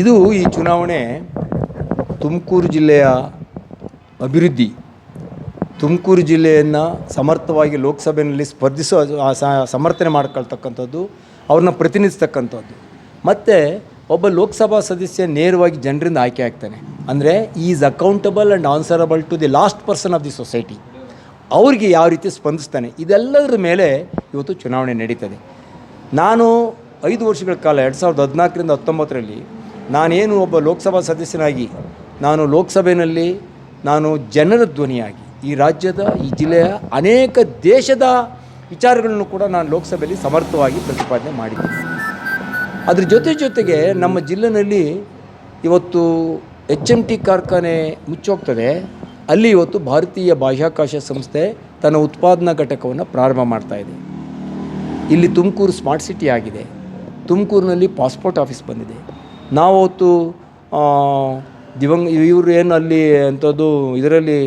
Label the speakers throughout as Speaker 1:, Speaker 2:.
Speaker 1: ಇದು ಈ ಚುನಾವಣೆ ತುಮಕೂರು ಜಿಲ್ಲೆಯ ಅಭಿವೃದ್ಧಿ. ತುಮಕೂರು ಜಿಲ್ಲೆಯನ್ನು ಸಮರ್ಥವಾಗಿ ಲೋಕಸಭೆಯಲ್ಲಿ ಸ್ಪರ್ಧಿಸೋ ಸಮರ್ಥನೆ ಮಾಡ್ಕೊಳ್ತಕ್ಕಂಥದ್ದು, ಅವ್ರನ್ನ ಪ್ರತಿನಿಧಿಸ್ತಕ್ಕಂಥದ್ದು. ಮತ್ತು ಒಬ್ಬ ಲೋಕಸಭಾ ಸದಸ್ಯ ನೇರವಾಗಿ ಜನರಿಂದ ಆಯ್ಕೆ ಆಗ್ತಾನೆ. ಅಂದರೆ is accountable and answerable to the last person of the society ಅವ್ರಿಗೆ ಯಾವ ರೀತಿ ಸ್ಪಂದಿಸ್ತಾನೆ, ಇದೆಲ್ಲದರ ಮೇಲೆ ಇವತ್ತು ಚುನಾವಣೆ ನಡೀತದೆ. ನಾನು ಐದು ವರ್ಷಗಳ ಕಾಲ ಎರಡು ಸಾವಿರದ ಹದಿನಾಲ್ಕರಿಂದ ಹತ್ತೊಂಬತ್ತರಲ್ಲಿ ನಾನೇನು ಒಬ್ಬ ಲೋಕಸಭಾ ಸದಸ್ಯನಾಗಿ, ನಾನು ಲೋಕಸಭೆಯಲ್ಲಿ ನಾನು ಜನರ ಧ್ವನಿಯಾಗಿ, ಈ ರಾಜ್ಯದ, ಈ ಜಿಲ್ಲೆಯ ಅನೇಕ ದೇಶದ ವಿಚಾರಗಳನ್ನು ಕೂಡ ನಾನು ಲೋಕಸಭೆಯಲ್ಲಿ ಸಮರ್ಥವಾಗಿ ಪ್ರತಿಪಾದನೆ ಮಾಡಿದ್ದೀನಿ ಅದ್ರ ಜೊತೆ ಜೊತೆಗೆ ನಮ್ಮ ಜಿಲ್ಲೆಯಲ್ಲಿ ಇವತ್ತು ಎಚ್ ಎಂ ಟಿ ಕಾರ್ಖಾನೆ ಮುಚ್ಚೋಗ್ತದೆ. ಅಲ್ಲಿ ಇವತ್ತು ಭಾರತೀಯ ಬಾಹ್ಯಾಕಾಶ ಸಂಸ್ಥೆ ತನ್ನ ಉತ್ಪಾದನಾ ಘಟಕವನ್ನು ಪ್ರಾರಂಭ ಮಾಡ್ತಾ ಇದೆ. ಇಲ್ಲಿ ತುಮಕೂರು ಸ್ಮಾರ್ಟ್ ಸಿಟಿ ಆಗಿದೆ. ತುಮಕೂರಿನಲ್ಲಿ ಪಾಸ್ಪೋರ್ಟ್ ಆಫೀಸ್ ಬಂದಿದೆ. ನಾವು ಅವತ್ತು ಆ, ದಿವಂಗ್ ಇವರು ಏನು ಅಲ್ಲಿ ಅಂಥದ್ದು ಇದರಲ್ಲಿ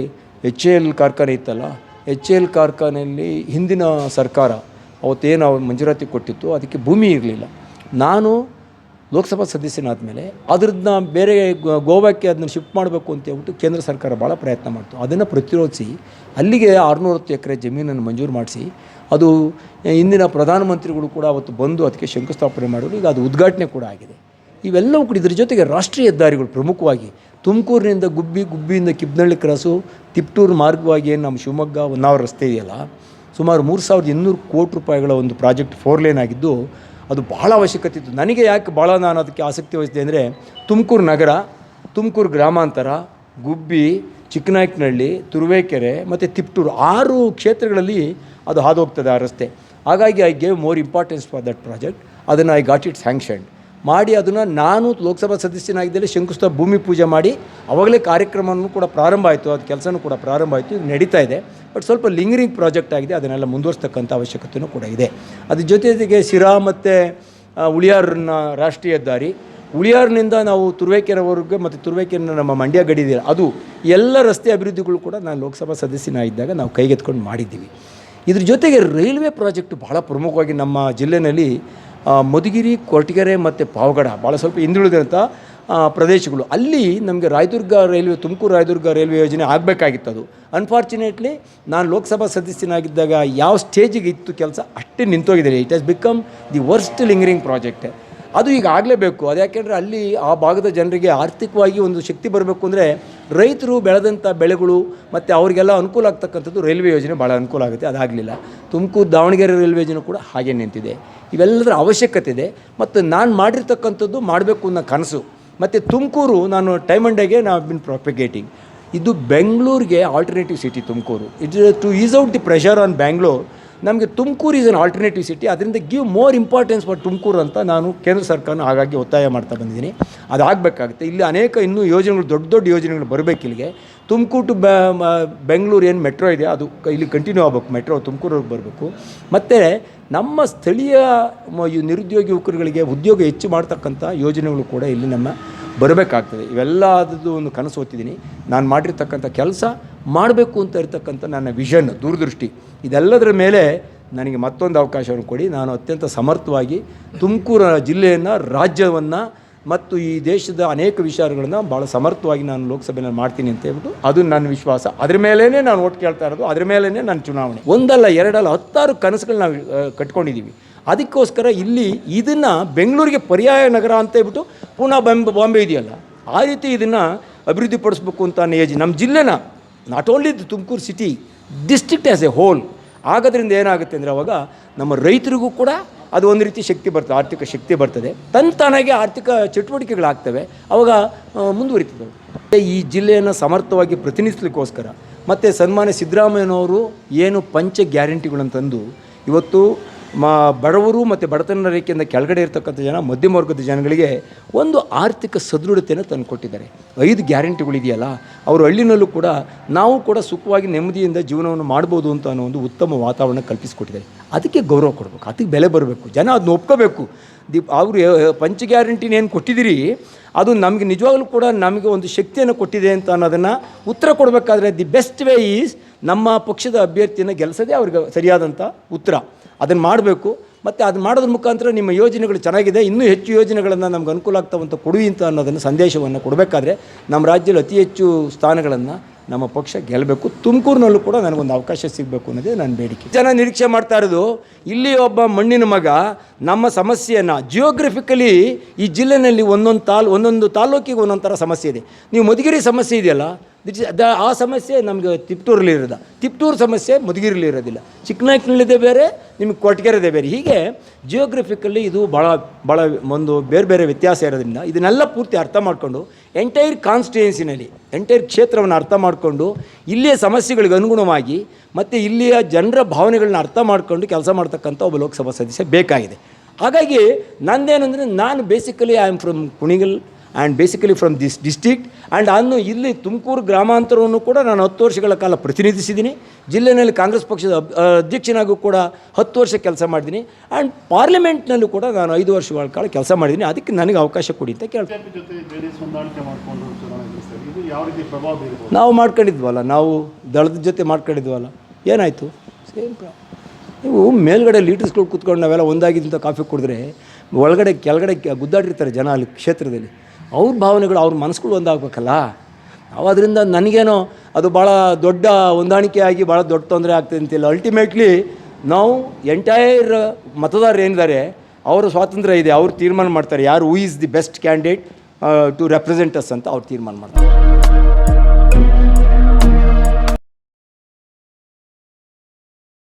Speaker 1: ಎಚ್ ಎ ಎಲ್ ಕಾರ್ಖಾನೆ ಇತ್ತಲ್ಲ ಎಚ್ ಎ ಎಲ್ ಕಾರ್ಖಾನೆಯಲ್ಲಿ ಹಿಂದಿನ ಸರ್ಕಾರ ಅವತ್ತೇನು ಅವ್ರು ಮಂಜೂರಾತಿ ಕೊಟ್ಟಿತ್ತು ಅದಕ್ಕೆ ಭೂಮಿ ಇರಲಿಲ್ಲ. ನಾನು ಲೋಕಸಭಾ ಸದಸ್ಯನಾದ ಮೇಲೆ ಅದ್ರನ್ನ ಬೇರೆ ಗೋವಾಕ್ಕೆ ಅದನ್ನ ಶಿಫ್ಟ್ ಮಾಡಬೇಕು ಅಂತ ಹೇಳ್ಬಿಟ್ಟು ಕೇಂದ್ರ ಸರ್ಕಾರ ಭಾಳ ಪ್ರಯತ್ನ ಮಾಡ್ತು. ಅದನ್ನು ಪ್ರತಿರೋಧಿಸಿ ಅಲ್ಲಿಗೆ ಆರುನೂರತ್ತು ಎಕರೆ ಜಮೀನನ್ನು ಮಂಜೂರು ಮಾಡಿಸಿ ಅದು ಇಂದಿನ ಪ್ರಧಾನಮಂತ್ರಿಗಳು ಕೂಡ ಅವತ್ತು ಬಂದು ಅದಕ್ಕೆ ಶಂಕುಸ್ಥಾಪನೆ ಮಾಡಿದ್ರು ಈಗ ಅದು ಉದ್ಘಾಟನೆ ಕೂಡ ಆಗಿದೆ. ಇವೆಲ್ಲವೂ ಕೂಡ ಇದ್ರ ಜೊತೆಗೆ ರಾಷ್ಟ್ರೀಯ ಹೆದ್ದಾರಿಗಳು ಪ್ರಮುಖವಾಗಿ. ತುಮಕೂರಿನಿಂದ ಗುಬ್ಬಿ, ಗುಬ್ಬಿಯಿಂದ ಕಿಬ್ನಳ್ಳಿ ಕ್ರಾಸು, ತಿಪ್ಟೂರು ಮಾರ್ಗವಾಗಿ ನಮ್ಮ ಶಿವಮೊಗ್ಗ ಹೊನ್ನಾವರ ರಸ್ತೆ ಇದೆಯಲ್ಲ, ಸುಮಾರು ಮೂರು ಸಾವಿರದ ಇನ್ನೂರು ಕೋಟಿ ರೂಪಾಯಿಗಳ ಒಂದು ಪ್ರಾಜೆಕ್ಟ್ ಫೋರ್ ಲೇನ್ ಆಗಿದ್ದು, ಅದು ಭಾಳ ಅವಶ್ಯಕತೆ ಇತ್ತು. ನನಗೆ ಯಾಕೆ ಭಾಳ ನಾನು ಅದಕ್ಕೆ ಆಸಕ್ತಿ ವಹಿಸಿದೆ ಅಂದರೆ, ತುಮಕೂರು ನಗರ, ತುಮಕೂರು ಗ್ರಾಮಾಂತರ, ಗುಬ್ಬಿ, ಚಿಕ್ಕನಾಯಕನಹಳ್ಳಿ, ತುರುವೇಕೆರೆ ಮತ್ತು ತಿಪ್ಟೂರು ಆರು ಕ್ಷೇತ್ರಗಳಲ್ಲಿ ಅದು ಹಾದು ಹೋಗ್ತದೆ ಆ ರಸ್ತೆ. ಹಾಗಾಗಿ I gave more importance for that project ಅದನ್ನು ಐ ಗಾಟ್ ಇಟ್ ಸ್ಯಾಂಕ್ಷನ್ಡ್ ಮಾಡಿ ಅದನ್ನು ನಾನು ಲೋಕಸಭಾ ಸದಸ್ಯನಾಗಿದ್ದಲ್ಲಿ ಶಂಕುಸ್ಥ ಭೂಮಿ ಪೂಜೆ ಮಾಡಿ ಅವಾಗಲೇ ಕಾರ್ಯಕ್ರಮವನ್ನು ಕೂಡ ಪ್ರಾರಂಭ ಆಯಿತು, ಅದು ಕೆಲಸನೂ ಕೂಡ ಪ್ರಾರಂಭ ಆಯಿತು ಇದು ನಡೀತಾ ಇದೆ. ಬಟ್ ಸ್ವಲ್ಪ ಲಿಂಗರಿಂಗ್ ಪ್ರಾಜೆಕ್ಟ್ ಆಗಿದೆ, ಅದನ್ನೆಲ್ಲ ಮುಂದುವರಿಸ್ತಕ್ಕಂಥ ಅವಶ್ಯಕತೆಯೂ ಕೂಡ ಇದೆ. ಅದ್ರ ಜೊತೆ ಜೊತೆಗೆ ಶಿರಾ ಮತ್ತು ಉಳಿಯಾರನ್ನ ರಾಷ್ಟ್ರೀಯ ದಾರಿ. ಉಳಿಯಾರ್ನಿಂದ ನಾವು ತುರುವೇಕೆರೆವರೆಗೆ ಮತ್ತು ತುರುವೇಕೆರೆನ ನಮ್ಮ ಮಂಡ್ಯ ಗಡಿ ಇದೆಯಲ್ಲ ಅದು ಎಲ್ಲ ರಸ್ತೆ ಅಭಿವೃದ್ಧಿಗಳು ಕೂಡ ನಾನು ಲೋಕಸಭಾ ಸದಸ್ಯನಾಗಿದ್ದಾಗ ನಾವು ಕೈಗೆತ್ಕೊಂಡು ಮಾಡಿದ್ದೀವಿ. ಇದ್ರ ಜೊತೆಗೆ ರೈಲ್ವೆ ಪ್ರಾಜೆಕ್ಟ್ ಭಾಳ ಪ್ರಮುಖವಾಗಿ ನಮ್ಮ ಜಿಲ್ಲೆಯಲ್ಲಿ ಮಧುಗಿರಿ, ಕೊರಟಗೆರೆ ಮತ್ತು ಪಾವಗಡ ಭಾಳ ಸ್ವಲ್ಪ ಹಿಂದುಳಿದಂಥ ಪ್ರದೇಶಗಳು. ಅಲ್ಲಿ ನಮಗೆ ರಾಯದುರ್ಗ ರೈಲ್ವೆ, ತುಮಕೂರು ರಾಯದುರ್ಗ ರೈಲ್ವೆ ಯೋಜನೆ ಆಗಬೇಕಾಗಿತ್ತು ಅದು. ಅನ್ಫಾರ್ಚುನೇಟ್ಲಿ ನಾನು ಲೋಕಸಭಾ ಸದಸ್ಯನಾಗಿದ್ದಾಗ ಯಾವ ಸ್ಟೇಜಿಗೆ ಇತ್ತು ಕೆಲಸ ಅಷ್ಟೇ ನಿಂತೋಗಿದೆ. It has become the worst lingering project ಅದು ಈಗ ಆಗಲೇಬೇಕು. ಅದು ಯಾಕೆಂದರೆ ಅಲ್ಲಿ ಆ ಭಾಗದ ಜನರಿಗೆ ಆರ್ಥಿಕವಾಗಿ ಒಂದು ಶಕ್ತಿ ಬರಬೇಕು ಅಂದರೆ ರೈತರು ಬೆಳೆದಂಥ ಬೆಳೆಗಳು ಮತ್ತು ಅವರಿಗೆಲ್ಲ ಅನುಕೂಲ ಆಗ್ತಕ್ಕಂಥದ್ದು ರೈಲ್ವೆ ಯೋಜನೆ ಭಾಳ ಅನುಕೂಲ ಆಗುತ್ತೆ. ಅದಾಗಲಿಲ್ಲ. ತುಮಕೂರು ದಾವಣಗೆರೆ ರೈಲ್ವೆ ಯೋಜನೆ ಕೂಡ ಹಾಗೆ ನಿಂತಿದೆ. ಇವೆಲ್ಲದರ ಅವಶ್ಯಕತೆ ಇದೆ. ಮತ್ತು ನಾನು ಮಾಡಿರ್ತಕ್ಕಂಥದ್ದು ಮಾಡಬೇಕು ಅನ್ನೋ ಕನಸು. ಮತ್ತು ತುಮಕೂರು ನಾನು ಟೈಮ್ ಅಂಡ್ ಡೇಗೆ ನಾವು ಬಿನ್ ಪ್ರಾಪಿಗೇಟಿಂಗ್ ಇದು ಬೆಂಗಳೂರಿಗೆ alternative city Tumakuru. It to ease out the pressure on Bangalore ನಮಗೆ Tumakuru is an alternative city ಅದರಿಂದ give more importance for Tumakuru ಅಂತ ನಾನು ಕೇಂದ್ರ ಸರ್ಕಾರನ ಹಾಗಾಗಿ ಒತ್ತಾಯ ಮಾಡ್ತಾ ಬಂದಿದ್ದೀನಿ. ಅದಾಗಬೇಕಾಗುತ್ತೆ. ಇಲ್ಲಿ ಅನೇಕ ಇನ್ನೂ ಯೋಜನೆಗಳು, ದೊಡ್ಡ ದೊಡ್ಡ ಯೋಜನೆಗಳು ಬರಬೇಕು ಇಲ್ಲಿಗೆ. ತುಮಕೂರು ಟು ಬೆಂಗಳೂರು ಏನು ಮೆಟ್ರೋ ಇದೆ, ಅದು ಇಲ್ಲಿ ಕಂಟಿನ್ಯೂ ಆಗಬೇಕು. ಮೆಟ್ರೋ ತುಮಕೂರಿಗೆ ಬರಬೇಕು. ಮತ್ತು ನಮ್ಮ ಸ್ಥಳೀಯ ನಿರುದ್ಯೋಗಿ ಯುವಕರುಗಳಿಗೆ ಉದ್ಯೋಗ ಹೆಚ್ಚು ಮಾಡ್ತಕ್ಕಂಥ ಯೋಜನೆಗಳು ಕೂಡ ಇಲ್ಲಿ ನಮ್ಮ ಬರಬೇಕಾಗ್ತದೆ. ಇವೆಲ್ಲದದ್ದು ಒಂದು ಕನಸು ಓದ್ತಿದ್ದೀನಿ ನಾನು ಮಾಡಿರ್ತಕ್ಕಂಥ ಕೆಲಸ ಮಾಡಬೇಕು ಅಂತ ಇರತಕ್ಕಂಥ ನನ್ನ ವಿಷನ್ ದೂರದೃಷ್ಟಿ, ಇದೆಲ್ಲದರ ಮೇಲೆ ನನಗೆ ಮತ್ತೊಂದು ಅವಕಾಶವನ್ನು ಕೊಡಿ. ನಾನು ಅತ್ಯಂತ ಸಮರ್ಥವಾಗಿ ತುಮಕೂರು ಜಿಲ್ಲೆಯನ್ನು, ರಾಜ್ಯವನ್ನು ಮತ್ತು ಈ ದೇಶದ ಅನೇಕ ವಿಚಾರಗಳನ್ನು ಭಾಳ ಸಮರ್ಥವಾಗಿ ನಾನು ಲೋಕಸಭೆಯಲ್ಲಿ ಮಾಡ್ತೀನಿ ಅಂತ ಹೇಳ್ಬಿಟ್ಟು ಅದು ನನ್ನ ವಿಶ್ವಾಸ. ಅದ್ರ ಮೇಲೇ ನಾನು ಓಟ್ ಕೇಳ್ತಾ ಇರೋದು, ಅದ್ರ ಮೇಲೇ ನನ್ನ ಚುನಾವಣೆ. ಒಂದಲ್ಲ, ಎರಡಲ್ಲ, ಹತ್ತಾರು ಕನಸುಗಳು ನಾವು ಕಟ್ಕೊಂಡಿದ್ದೀವಿ ಅದಕ್ಕೋಸ್ಕರ ಇಲ್ಲಿ ಇದನ್ನು ಬೆಂಗಳೂರಿಗೆ ಪರ್ಯಾಯ ನಗರ ಅಂತ ಹೇಳ್ಬಿಟ್ಟು ಪುನಃ ಬಾಂಬೆ ಬಾಂಬೆ ಇದೆಯಲ್ಲ, ಆ ರೀತಿ ಇದನ್ನು ಅಭಿವೃದ್ಧಿಪಡಿಸ್ಬೇಕು ಅಂತ ಯೋಜನೆ. ನಮ್ಮ ಜಿಲ್ಲೆನ not only the Tumakuru city district as a whole ಆಗೋದ್ರಿಂದ ಏನಾಗುತ್ತೆ ಅಂದರೆ ಅವಾಗ ನಮ್ಮ ರೈತರಿಗೂ ಕೂಡ ಅದು ಒಂದು ರೀತಿ ಶಕ್ತಿ ಬರ್ತದೆ, ಆರ್ಥಿಕ ಶಕ್ತಿ ಬರ್ತದೆ. ತಂತಾನಾಗೆ ಆರ್ಥಿಕ ಚಟುವಟಿಕೆಗಳಾಗ್ತವೆ, ಅವಾಗ ಮುಂದುವರಿತದೆ. ಈ ಜಿಲ್ಲೆಯನ್ನು ಸಮರ್ಥವಾಗಿ ಪ್ರತಿನಿಧಿಸಲಿಕ್ಕೋಸ್ಕರ, ಮತ್ತು ಸನ್ಮಾನ್ಯ ಸಿದ್ದರಾಮಯ್ಯನವರು ಏನು ಪಂಚ ಗ್ಯಾರಂಟಿಗಳಂತಂದು ಇವತ್ತು ಮಾ ಬಡವರು ಮತ್ತು ಬಡತನ ರೇಖೆಯಿಂದ ಕೆಳಗಡೆ ಇರತಕ್ಕಂಥ ಜನ, ಮಧ್ಯಮ ವರ್ಗದ ಜನಗಳಿಗೆ ಒಂದು ಆರ್ಥಿಕ ಸದೃಢತೆಯನ್ನು ತಂದುಕೊಟ್ಟಿದ್ದಾರೆ ಐದು ಗ್ಯಾರಂಟಿಗಳಿದೆಯಲ್ಲ ಅವರು ಹಳ್ಳಿನಲ್ಲೂ ಕೂಡ ನಾವು ಕೂಡ ಸುಖವಾಗಿ ನೆಮ್ಮದಿಯಿಂದ ಜೀವನವನ್ನು ಮಾಡ್ಬೋದು ಅಂತ ಅನ್ನೋ ಒಂದು ಉತ್ತಮ ವಾತಾವರಣ ಕಲ್ಪಿಸಿಕೊಟ್ಟಿದ್ದಾರೆ. ಅದಕ್ಕೆ ಗೌರವ ಕೊಡಬೇಕು, ಅದಕ್ಕೆ ಬೆಲೆ ಬರಬೇಕು, ಜನ ಅದನ್ನ ಒಪ್ಕೋಬೇಕು. ದಿ ಅವರು ಪಂಚ ಗ್ಯಾರಂಟಿನೇನು ಕೊಟ್ಟಿದ್ದೀರಿ, ಅದು ನಮಗೆ ನಿಜವಾಗ್ಲೂ ಕೂಡ ನಮಗೆ ಒಂದು ಶಕ್ತಿಯನ್ನು ಕೊಟ್ಟಿದೆ ಅಂತ ಅನ್ನೋದನ್ನು ಉತ್ತರ ಕೊಡಬೇಕಾದ್ರೆ ದಿ ಬೆಸ್ಟ್ ವೇ ಈಸ್ ನಮ್ಮ ಪಕ್ಷದ ಅಭ್ಯರ್ಥಿಯನ್ನು ಗೆಲ್ಲಿಸೋದೇ ಅವ್ರಿಗೆ ಸರಿಯಾದಂಥ ಉತ್ತರ. ಅದನ್ನು ಮಾಡಬೇಕು. ಮತ್ತು ಅದು ಮಾಡೋದ್ರ ಮುಖಾಂತರ ನಿಮ್ಮ ಯೋಜನೆಗಳು ಚೆನ್ನಾಗಿದೆ. ಇನ್ನೂ ಹೆಚ್ಚು ಯೋಜನೆಗಳನ್ನು ನಮ್ಗೆ ಅನುಕೂಲ ಆಗ್ತಾವಂತ ಕೊಡಿ ಅಂತ ಅನ್ನೋದನ್ನು ಸಂದೇಶವನ್ನು ಕೊಡಬೇಕಾದ್ರೆ ನಮ್ಮ ರಾಜ್ಯದಲ್ಲಿ ಅತಿ ಹೆಚ್ಚು ಸ್ಥಾನಗಳನ್ನು ನಮ್ಮ ಪಕ್ಷ ಗೆಲ್ಲಬೇಕು ತುಮಕೂರಿನಲ್ಲೂ ಕೂಡ ನನಗೊಂದು ಅವಕಾಶ ಸಿಗಬೇಕು ಅನ್ನೋದೇ ನನ್ನ ಬೇಡಿಕೆ. ಜನ ನಿರೀಕ್ಷೆ ಮಾಡ್ತಾ ಇರೋದು, ಇಲ್ಲಿ ಒಬ್ಬ ಮಣ್ಣಿನ ಮಗ ನಮ್ಮ ಸಮಸ್ಯೆಯನ್ನು ಜಿಯೋಗ್ರಫಿಕಲಿ ಈ ಜಿಲ್ಲೆನಲ್ಲಿ ಒಂದೊಂದು ತಾಲ್, ಒಂದೊಂದು ತಾಲೂಕಿಗೆ ಒಂದೊಂದು ಥರ ಸಮಸ್ಯೆ ಇದೆ. ನೀವು ಮಧುಗಿರಿ ಸಮಸ್ಯೆ ಇದೆಯಲ್ಲ ದಿಸ್ ದ- ಆ ಸಮಸ್ಯೆ ನಮಗೆ ತಿಪ್ಟೂರಲ್ಲಿ ಇರೋದ. ತಿಪ್ಟೂರು ಸಮಸ್ಯೆ ಮುದುಗಿರಲಿ ಇರೋದಿಲ್ಲ. ಚಿಕ್ಕನಾಯ್ಕನಲ್ಲಿದೆ ಬೇರೆ, ನಿಮಗೆ ಕೊಟ್ಟಿಗೆರದೇ ಬೇರೆ. ಹೀಗೆ ಜಿಯೋಗ್ರಫಿಕಲ್ಲಿ ಇದು ಭಾಳ ಭಾಳ ಒಂದು ಬೇರೆ ಬೇರೆ ವ್ಯತ್ಯಾಸ ಇರೋದ್ರಿಂದ ಇದನ್ನೆಲ್ಲ ಪೂರ್ತಿ ಅರ್ಥ ಮಾಡಿಕೊಂಡು ಎಂಟೈರ್ ಕಾನ್ಸ್ಟಿಟ್ಯೂನ್ಸಿನಲ್ಲಿ ಎಂಟೈರ್ ಕ್ಷೇತ್ರವನ್ನು ಅರ್ಥ ಮಾಡಿಕೊಂಡು ಇಲ್ಲಿಯ ಸಮಸ್ಯೆಗಳಿಗೆ ಅನುಗುಣವಾಗಿ ಮತ್ತು ಇಲ್ಲಿಯ ಜನರ ಭಾವನೆಗಳನ್ನ ಅರ್ಥ ಮಾಡಿಕೊಂಡು ಕೆಲಸ ಮಾಡ್ತಕ್ಕಂಥ ಒಬ್ಬ ಲೋಕಸಭಾ ಸದಸ್ಯ ಬೇಕಾಗಿದೆ. ಹಾಗಾಗಿ ನಂದೇನೆಂದರೆ ನಾನು basically I am from Kunigal and basically from this district and ಅನ್ನು ಇಲ್ಲಿ ತುಮಕೂರು ಗ್ರಾಮಾಂತರವನ್ನು ಕೂಡ ನಾನು ಹತ್ತು ವರ್ಷಗಳ ಕಾಲ ಪ್ರತಿನಿಧಿಸಿದ್ದೀನಿ. ಜಿಲ್ಲೆಯಲ್ಲಿ ಕಾಂಗ್ರೆಸ್ ಪಕ್ಷದ ಅಧ್ಯಕ್ಷನಾಗೂ ಕೂಡ ಹತ್ತು ವರ್ಷ ಕೆಲಸ ಮಾಡಿದ್ದೀನಿ. ಆ್ಯಂಡ್ ಪಾರ್ಲಿಮೆಂಟ್ನಲ್ಲೂ ಕೂಡ ನಾನು ಐದು ವರ್ಷಗಳ ಕಾಲ ಕೆಲಸ ಮಾಡಿದ್ದೀನಿ. ಅದಕ್ಕೆ ನನಗೆ ಅವಕಾಶ ಕೊಡಿ ಅಂತ ಕೇಳ್ತೀನಿ ನಾವು ಮಾಡ್ಕೊಂಡಿದ್ವಲ್ಲ ನಾವು ದಳದ ಜೊತೆ ಮಾಡ್ಕೊಂಡಿದ್ವಲ್ಲ ಏನಾಯಿತು? ಸೇಮ್ ನೀವು ಮೇಲ್ಗಡೆ ಲೀಡರ್ಸ್ಗಳು ಕೂತ್ಕೊಂಡು ನಾವೆಲ್ಲ ಒಂದಾಗಿದ್ದಂಥ ಕಾಫಿ ಕುಡಿದ್ರೆ ಒಳಗಡೆ ಕೆಳಗಡೆ ಗುದ್ದಾಡಿರ್ತಾರೆ ಜನ ಅಲ್ಲಿ ಕ್ಷೇತ್ರದಲ್ಲಿ. ಅವ್ರ ಭಾವನೆಗಳು ಅವ್ರ ಮನಸ್ಸುಗಳು ಒಂದಾಗಬೇಕಲ್ಲ? ನಾವು ಅದರಿಂದ ನನಗೇನೋ ಅದು ಭಾಳ ದೊಡ್ಡ ಹೊಂದಾಣಿಕೆ ಭಾಳ ದೊಡ್ಡ ತೊಂದರೆ ಆಗ್ತದೆ ಅಂತಿಲ್ಲ. ಅಲ್ಟಿಮೇಟ್ಲಿ ನಾವು ಎಂಟೈರ್ ಮತದಾರರು ಏನಿದ್ದಾರೆ, ಅವರ ಸ್ವಾತಂತ್ರ್ಯ ಇದೆ, ಅವ್ರು ತೀರ್ಮಾನ ಮಾಡ್ತಾರೆ. ಯಾರು who is the best candidate to represent us ಅಂತ ಅವ್ರು ತೀರ್ಮಾನ ಮಾಡ್ತಾರೆ.